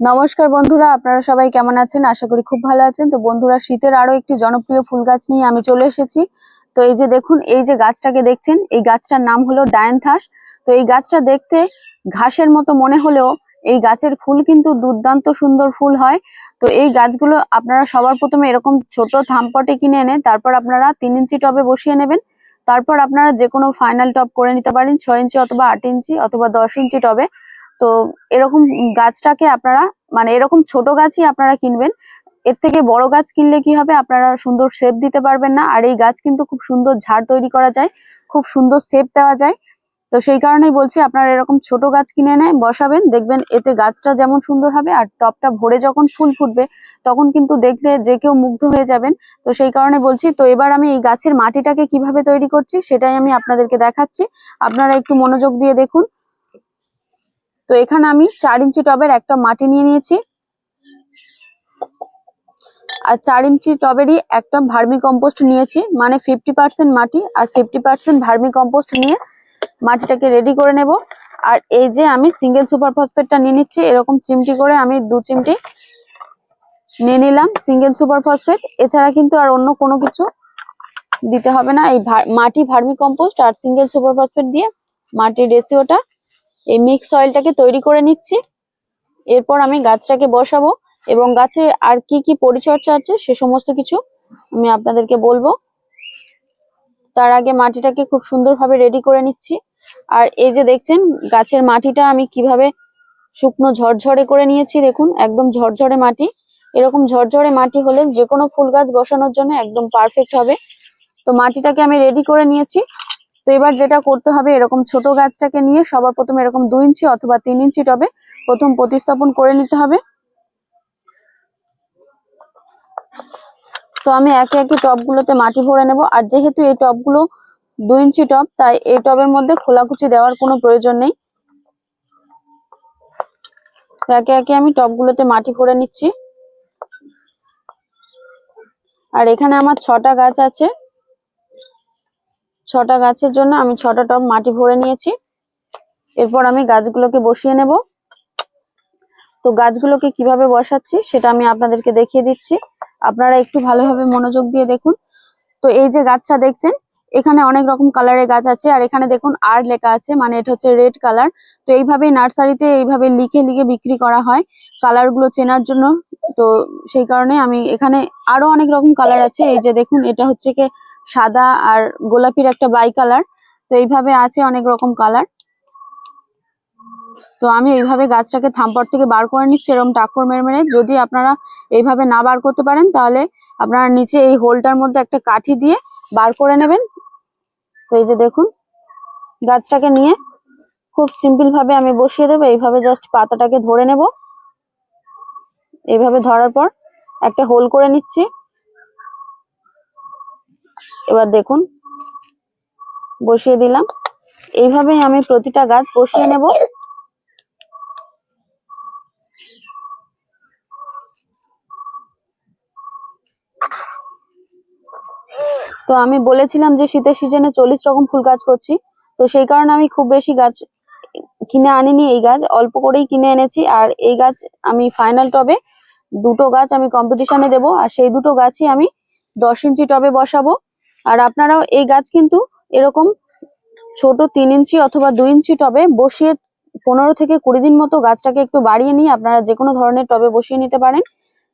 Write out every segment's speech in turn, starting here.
নমস্কার বন্ধুরা, আপনারা সবাই কেমন আছেন? আশা করি খুব ভালো আছেন। তো বন্ধুরা, শীতের আরও একটি জনপ্রিয় ফুল গাছ নিয়ে আমি চলে এসেছি। তো এই যে দেখুন, এই যে গাছটাকে দেখছেন, এই গাছটার নাম হলো ডায়ানথাস। তো এই গাছটা দেখতে ঘাসের মতো মনে হলেও এই গাছের ফুল কিন্তু দুর্দান্ত সুন্দর ফুল হয়। তো এই গাছগুলো আপনারা সবার প্রথমে এরকম ছোট থামপটে কিনে এনে, তারপর আপনারা তিন ইঞ্চি টবে বসিয়ে নেবেন। তারপর আপনারা যে কোনো ফাইনাল টব করে নিতে পারেন, ছয় ইঞ্চি অথবা আট ইঞ্চি অথবা দশ ইঞ্চি টবে। তো এরকম গাছটাকে আপনারা মানে এরকম ছোট গাছই আপনারা কিনবেন। এর থেকে বড় গাছ কিনলে কি হবে? আপনারা সুন্দর শেপ দিতে পারবেন না। আর এই গাছ কিন্তু খুব সুন্দর ঝাড় তৈরি করা যায়, খুব সুন্দর শেপ দেওয়া যায়। তো সেই কারণেই বলছি, আপনারা এরকম ছোট গাছ কিনে এনে বসাবেন, দেখবেন এতে গাছটা যেমন সুন্দর হবে আর টবটা ভরে যখন ফুল ফুটবে, তখন কিন্তু দেখলে যে কেউ মুগ্ধ হয়ে যাবেন। তো সেই কারণে বলছি, তো এবার আমি এই গাছের মাটিটাকে কীভাবে তৈরি করছি, সেটাই আমি আপনাদেরকে দেখাচ্ছি। আপনারা একটু মনোযোগ দিয়ে দেখুন। তো এখানে আমি চার ইঞ্চি টবের একটা মাটি নিয়ে নিয়েছি। আর চার ইঞ্চি টবেরই একটা ভার্মি কম্পোস্ট নিয়েছি মানে ফিফটি পার্সেন্ট মাটি আর ফিফটি পার্সেন্ট ভার্মি কম্পোস্ট নিয়ে মাটিটাকে রেডি করে নেব। আর এই যে আমি সিঙ্গেল সুপার ফসফেটটা নিয়ে নিচ্ছি, এরকম চিমটি করে আমি দু চিমটি নিয়ে নিলাম সিঙ্গেল সুপার ফসফেট এছাড়া কিন্তু আর অন্য কোনো কিছু দিতে হবে না। এই মাটি ভার্মি কম্পোস্ট আর সিঙ্গেল সুপার ফসফেট দিয়ে মাটির রেসিওটা এই মিক্স অয়েলটাকে তৈরি করে নিচ্ছি। এরপর আমি গাছটাকে বসাবো এবং গাছে আর কি কি পরিচর্যা আছে সে সমস্ত কিছু আমি আপনাদেরকে বলব। তার আগে মাটিটাকে খুব সুন্দরভাবে রেডি করে নিচ্ছি। আর এই যে দেখছেন, গাছের মাটিটা আমি কীভাবে শুকনো ঝরঝরে করে নিয়েছি দেখুন, একদম ঝরঝরে মাটি। এরকম ঝরঝরে মাটি হলে যে কোনো ফুল গাছ বসানোর জন্য একদম পারফেক্ট হবে। তো মাটিটাকে আমি রেডি করে নিয়েছি। তো এবার যেটা করতে হবে, এরকম ছোট গাছটাকে নিয়ে সবার প্রথমে এরকম দুই ইঞ্চি অথবা তিন ইঞ্চি টবে প্রথম প্রতিস্থাপন করে নিতে হবে। তো আমি একে একে টবগুলোতে মাটি ভরে নেব। আর যেহেতু এই টবগুলো দুই ইঞ্চি টব, তাই এই টবের মধ্যে খোলাকুচি দেওয়ার কোনো প্রয়োজন নেই। একে একে আমি টবগুলোতে মাটি ভরে নিচ্ছি। আর এখানে আমার ছটা গাছ আছে। ছটা গাছের জন্য আমি ছটা টব মাটি ভরে নিয়েছি। এরপর আমি গাছগুলোকে বসিয়ে নেব। তো গাছগুলোকে কীভাবে বসাচ্ছি সেটা আমি আপনাদেরকে দেখিয়ে দিচ্ছি। আপনারা একটু ভালোভাবে মনোযোগ দিয়ে দেখুন। তো এই যে গাছটা দেখছেন, এখানে অনেক রকম কালারের গাছ আছে। আর এখানে দেখুন আর লেখা আছে মানে এটা হচ্ছে রেড কালার। তো এইভাবেই নার্সারিতে এইভাবে লিখে লিখে বিক্রি করা হয় কালারগুলো চেনার জন্য। তো সেই কারণে আমি এখানে আরও অনেক রকম কালার আছে। এই যে দেখুন, এটা হচ্ছে কি সাদা আর গোলাপির একটা বাই কালার। তো এইভাবে আছে অনেক রকম কালার। তো আমি এইভাবে গাছটাকে থাম্পট থেকে বার করে নিচ্ছি এরকম টাক্কর মেরে মেরে। যদি আপনারা এইভাবে না বার করতে পারেন, তাহলে আপনারা নিচে এই হোলটার মধ্যে একটা কাঠি দিয়ে বার করে নেবেন। তো এই যে দেখুন, গাছটাকে নিয়ে খুব সিম্পল ভাবে আমি বসিয়ে দেবো। এইভাবে জাস্ট পাতাটাকে ধরে নেব। এইভাবে ধরার পর একটা হোল করে নিচ্ছি। এবার দেখুন, বসিয়ে দিলাম। এইভাবেই আমি প্রতিটা গাছ বসিয়ে নেব। তো আমি বলেছিলাম যে শীতের সিজনে চল্লিশ রকম ফুল গাছ করছি। তো সেই কারণে আমি খুব বেশি গাছ কিনে আনিনি। এই গাছ অল্প করেই কিনে এনেছি আর এই গাছ আমি ফাইনাল টবে দুটো গাছ আমি কম্পিটিশনে দেব। আর সেই দুটো গাছই আমি দশ ইঞ্চি টবে বসাবো। আর আপনারাও এই গাছ কিন্তু এরকম ছোট তিন ইঞ্চি অথবা দুই ইঞ্চি টবে বসিয়ে পনেরো থেকে কুড়ি দিন মতো গাছটাকে একটু বাড়িয়ে নিয়ে আপনারা যে কোনো ধরনের টবে বসিয়ে নিতে পারেন।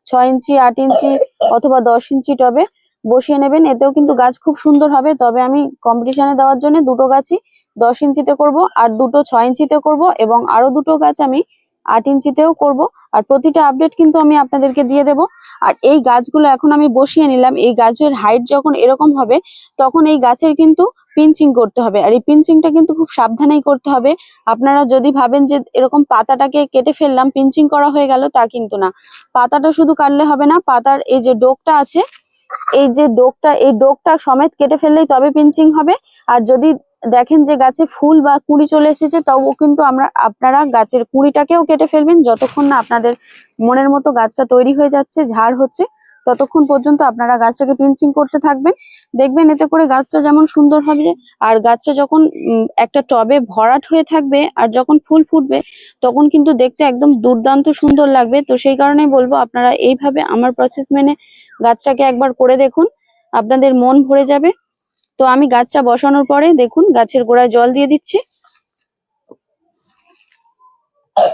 ছয় ইঞ্চি, আট ইঞ্চি অথবা দশ ইঞ্চি টবে বসিয়ে নেবেন। এতেও কিন্তু গাছ খুব সুন্দর হবে। তবে আমি কম্পিটিশনে দেওয়ার জন্য দুটো গাছই দশ ইঞ্চিতে করব আর দুটো ছয় ইঞ্চিতে করব এবং আরও দুটো গাছ আমি আট ইঞ্চিতেও করব। আর প্রতিটা আপডেট কিন্তু আমি আপনাদেরকে দিয়ে দেব। আর এই গাছগুলো এখন আমি বসিয়ে নিলাম। এই গাছের হাইট যখন এরকম হবে, তখন এই গাছের কিন্তু পিঞ্চিং করতে হবে। আর এই পিঞ্চিংটা কিন্তু খুব সাবধানেই করতে হবে। আপনারা যদি ভাবেন যে এরকম পাতাটাকে কেটে ফেললাম পিঞ্চিং করা হয়ে গেল, তা কিন্তু না। পাতাটা শুধু কাটলে হবে না, পাতার এই যে ডোকটা আছে, এই যে ডোকটা, এই ডোকটা সমেত কেটে ফেললেই তবে পিঞ্চিং হবে। আর যদি দেখেন যে গাছে ফুল বা কুঁড়ি চলে এসেছে, তবুও কিন্তু আমরা, আপনারা গাছের কুঁড়িটাকেও কেটে ফেলবেন। যতক্ষণ না আপনাদের মনের মতো গাছটা তৈরি হয়ে যাচ্ছে, ঝাড় হচ্ছে, ততক্ষণ পর্যন্ত আপনারা গাছটাকে পিঞ্চিং করতে থাকবেন। দেখবেন এতে করে গাছটা যেমন সুন্দর হবে, আর গাছটা যখন একটা টবে ভরাট হয়ে থাকবে, আর যখন ফুল ফুটবে, তখন কিন্তু দেখতে একদম দুর্দান্ত সুন্দর লাগবে। তো সেই কারণেই বলব, আপনারা এইভাবে আমার প্রসেস মেনে গাছটাকে একবার করে দেখুন। আপনাদের মন ভরে যাবে। তো আমি গাছটা বসানোর পরে দেখুন, গাছের গোড়ায় জল দিয়ে দিচ্ছি।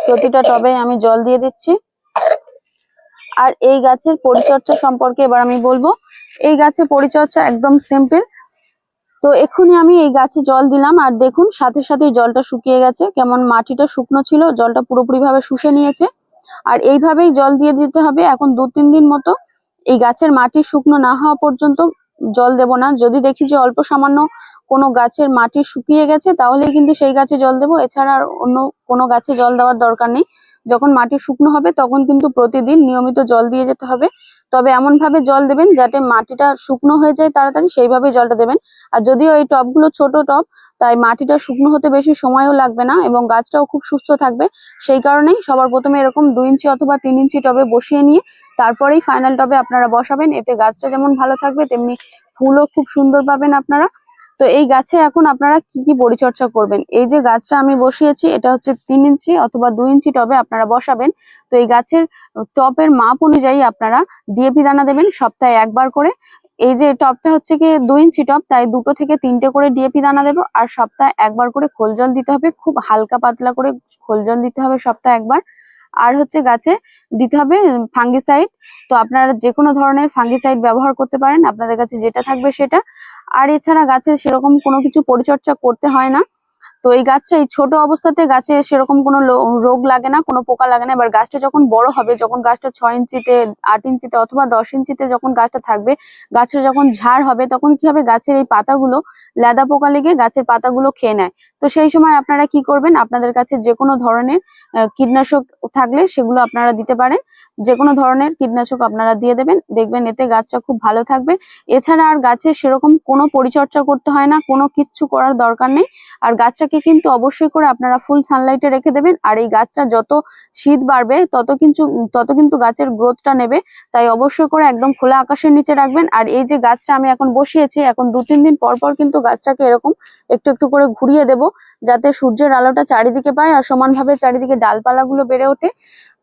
প্রতিটা টবে আমি জল দিয়ে দিচ্ছি। আর এই গাছের পরিচর্যা সম্পর্কে এবার আমি বলব। এই গাছের পরিচর্যা একদম সিম্পল তো এক্ষুনি আমি এই গাছে জল দিলাম, আর দেখুন, সাথে সাথে জলটা শুকিয়ে গেছে। কেমন মাটিটা শুকনো ছিল, জলটা পুরোপুরি ভাবে শুষে নিয়েছে। আর এইভাবেই জল দিয়ে দিতে হবে। এখন দু তিন দিন মতো এই গাছের মাটি শুকনো না হওয়া পর্যন্ত জল দেব না। যদি দেখি যে অল্প সামান্য কোনো গাছের মাটি শুকিয়ে গেছে, তাহলেই কিন্তু সেই গাছে জল দেব। এছাড়া আর অন্য কোনো গাছে জল দেওয়ার দরকার নেই। যখন মাটি শুকনো হবে, তখন কিন্তু প্রতিদিন নিয়মিত জল দিয়ে যেতে হবে। তবে এমন ভাবে জল দেবেন যাতে মাটিটা শুকনো হয়ে যায় তাড়াতাড়ি, সেইভাবে জলটা দেবেন। আর যদিও এই টপগুলো ছোট টব তাই মাটিটা শুকনো হতে বেশি সময়ও লাগবে না এবং গাছটাও খুব সুস্থ থাকবে। সেই কারণেই সবার প্রথমে এরকম দুই ইঞ্চি অথবা তিন ইঞ্চি টবে বসিয়ে নিয়ে তারপরেই ফাইনাল টবে আপনারা বসাবেন। এতে গাছটা যেমন ভালো থাকবে, তেমনি ফুলও খুব সুন্দর পাবেন আপনারা। তো এই গাছে এখন আপনারা কি কি পরিচর্যা করবেন? এই যে গাছটা আমি বসিয়েছি, এটা হচ্ছে তিন ইঞ্চি অথবা দুই ইঞ্চি টবে আপনারা বসাবেন। তো এই গাছের টপের মাপ অনুযায়ী আপনারা ডিএপি দানা দেবেন সপ্তাহে একবার করে। এই যে টপটা হচ্ছে কি দুই ইঞ্চি টপ, তাই দুটো থেকে তিনটে করে ডিএপি দানা দেবো আর সপ্তাহে একবার করে খোল জল দিতে হবে, খুব হালকা পাতলা করে খোল জল দিতে হবে সপ্তাহে একবার। আর হচ্ছে গাছে দিতে হবে ফাঙ্গিসাইড। তো আপনারা যে কোনো ধরনের ফাঙ্গিসাইড ব্যবহার করতে পারেন, আপনাদের কাছে যেটা থাকবে সেটা। আর এছাড়া গাছে সেরকম কোনো কিছু পরিচর্যা করতে হয় না। তো এই গাছটা এই ছোট অবস্থাতে গাছে সেরকম কোনো রোগ লাগে না, কোনো পোকা লাগে না। এবার গাছটা যখন বড় হবে, যখন গাছটা ছয় ইঞ্চিতে, আট ইঞ্চিতে অথবা দশ ইঞ্চিতে যখন গাছটা থাকবে গাছটা যখন ঝাড় হবে, তখন কি হবে? গাছের এই পাতাগুলো লেদা পোকা লেগে গাছের পাতাগুলো খেয়ে নেয়। তো সেই সময় আপনারা কি করবেন? আপনাদের কাছে যে কোনো ধরনের কীটনাশক থাকলে সেগুলো আপনারা দিতে পারেন। যে কোনো ধরনের কীটনাশক আপনারা দিয়ে দেবেন। দেখবেন এতে গাছটা খুব ভালো থাকবে। এছাড়া আর গাছের সেরকম কোনো পরিচর্যা করতে হয় না, কোনো কিচ্ছু করার দরকার নেই। আর গাছটাকে কিন্তু অবশ্যই করে আপনারা ফুল সানলাইটে রেখে দেবেন। আর এই গাছটা যত শীত বাড়বে, তত কিন্তু তত কিন্তু গাছের গ্রোথটা নেবে। তাই অবশ্যই করে একদম খোলা আকাশের নিচে রাখবেন। আর এই যে গাছটা আমি এখন বসিয়েছি, এখন দু তিন দিন পর পর কিন্তু গাছটাকে এরকম একটু একটু করে ঘুরিয়ে দেব। যাতে সূর্যের আলোটা চারিদিকে পায় আর সমানভাবে চারিদিকে ডালপালাগুলো বেড়ে ওঠে।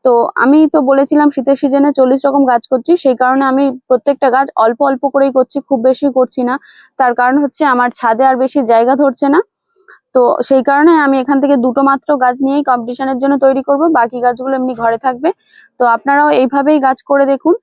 তো আমি তো বলেছিলাম শীতের সিজনে চল্লিশ রকম গাছ করছি, সেই কারণে আমি প্রত্যেকটা গাছ অল্প অল্প করেই করছি, খুব বেশি করছি না। তার কারণ হচ্ছে আমার ছাদে আর বেশি জায়গা ধরছে না। তো সেই কারণে আমি এখান থেকে দুটো মাত্র গাছ নিয়েই কম্পিটিশনের জন্য তৈরি করব, বাকি গাছগুলো এমনি ঘরে থাকবে। তো আপনারাও এইভাবেই গাছ করে দেখুন।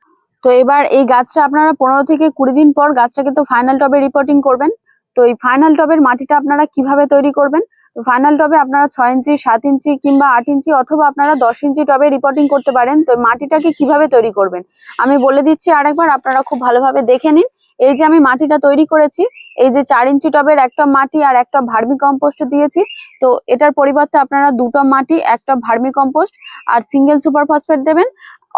তো এবার এই গাছটা আপনারা পনেরো থেকে কুড়ি দিন পর গাছটাকে তো ফাইনাল টবে রিপোর্টিং করবেন। তো এই ফাইনাল টবের মাটিটা আপনারা কীভাবে তৈরি করবেন? তো ফাইনাল টবে আপনারা ছয় ইঞ্চি, সাত ইঞ্চি কিংবা আট ইঞ্চি অথবা আপনারা দশ ইঞ্চি টবে রিপোর্টিং করতে পারেন। তো মাটিটাকে কীভাবে তৈরি করবেন? আমি বলে দিচ্ছি আরেকবার, আপনারা খুব ভালোভাবে দেখে নিন। এই যে আমি মাটিটা তৈরি করেছি, এই যে চার ইঞ্চি টবের একটা মাটি আর একটা ভার্মি কম্পোস্ট দিয়েছি। তো এটার পরিবর্তে আপনারা দুটো মাটি, একটা ভার্মি কম্পোস্ট আর সিঙ্গেল সুপার ফসফেট দেবেন।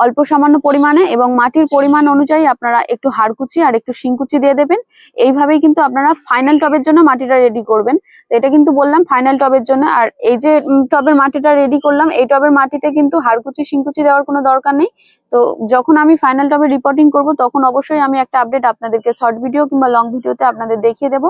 অল্প সামান্য পরিমাণে এবং মাটির পরিমাণ অনুযায়ী আপনারা একটু হাড়কুচি আর একটু শিংকুচি দিয়ে দেবেন। এইভাবেই কিন্তু আপনারা ফাইনাল টবের জন্য মাটিটা রেডি করবেন। এটা কিন্তু বললাম ফাইনাল টবের জন্য। আর এই যে টবের মাটিটা রেডি করলাম, এই টবের মাটিতে কিন্তু হাড়কুচি, শিংকুচি দেওয়ার কোনো দরকার নেই। তো যখন আমি ফাইনাল টবে রিপোর্টিং করব, তখন অবশ্যই আমি একটা আপডেট আপনাদেরকে শর্ট ভিডিও কিংবা লং ভিডিওতে আপনাদের দেখিয়ে দেব।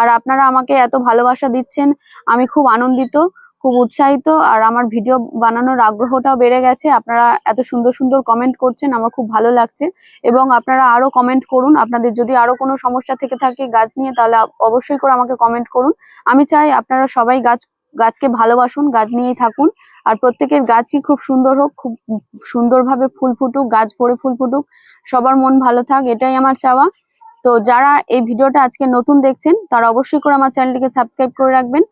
আর আপনারা আমাকে এত ভালোবাসা দিচ্ছেন, আমি খুব আনন্দিত। খুব উৎসাহিত আর আমার ভিডিও বানানোর আগ্রহটাও বেড়ে গেছে। আপনারা এত সুন্দর সুন্দর কমেন্ট করছেন, আমার খুব ভালো লাগছে। এবং আপনারা আরও কমেন্ট করুন। আপনাদের যদি আরও কোনো সমস্যা থেকে থাকে গাছ নিয়ে, তাহলে অবশ্যই করে আমাকে কমেন্ট করুন। আমি চাই আপনারা সবাই গাছ, গাছকে ভালোবাসুন, গাছ নিয়েই থাকুন। আর প্রত্যেকের গাছই খুব সুন্দর হোক, খুব সুন্দরভাবে ফুল ফুটুক, গাছ ভরে ফুল ফুটুক, সবার মন ভালো থাক, এটাই আমার চাওয়া। তো যারা এই ভিডিওটা আজকে নতুন দেখছেন, তারা অবশ্যই করে আমার চ্যানেলটিকে সাবস্ক্রাইব করে রাখবেন।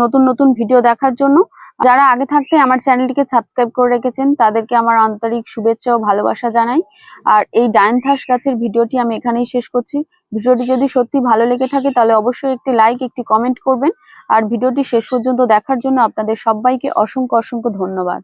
নতুন নতুন ভিডিও দেখার জন্য। যারা আগে থাকতে আমার চ্যানেলটিকে সাবস্ক্রাইব করে রেখেছেন, তাদেরকে আমার আন্তরিক শুভেচ্ছা ও ভালোবাসা জানাই। আর এই ডায়নথাস গাছের ভিডিওটি আমি এখানেই শেষ করছি। ভিডিওটি যদি সত্যি ভালো লেগে থাকে, তাহলে অবশ্যই একটি লাইক একটি কমেন্ট করবেন। আর ভিডিওটি শেষ পর্যন্ত দেখার জন্য আপনাদের সবাইকে অসংখ্য অসংখ্য ধন্যবাদ।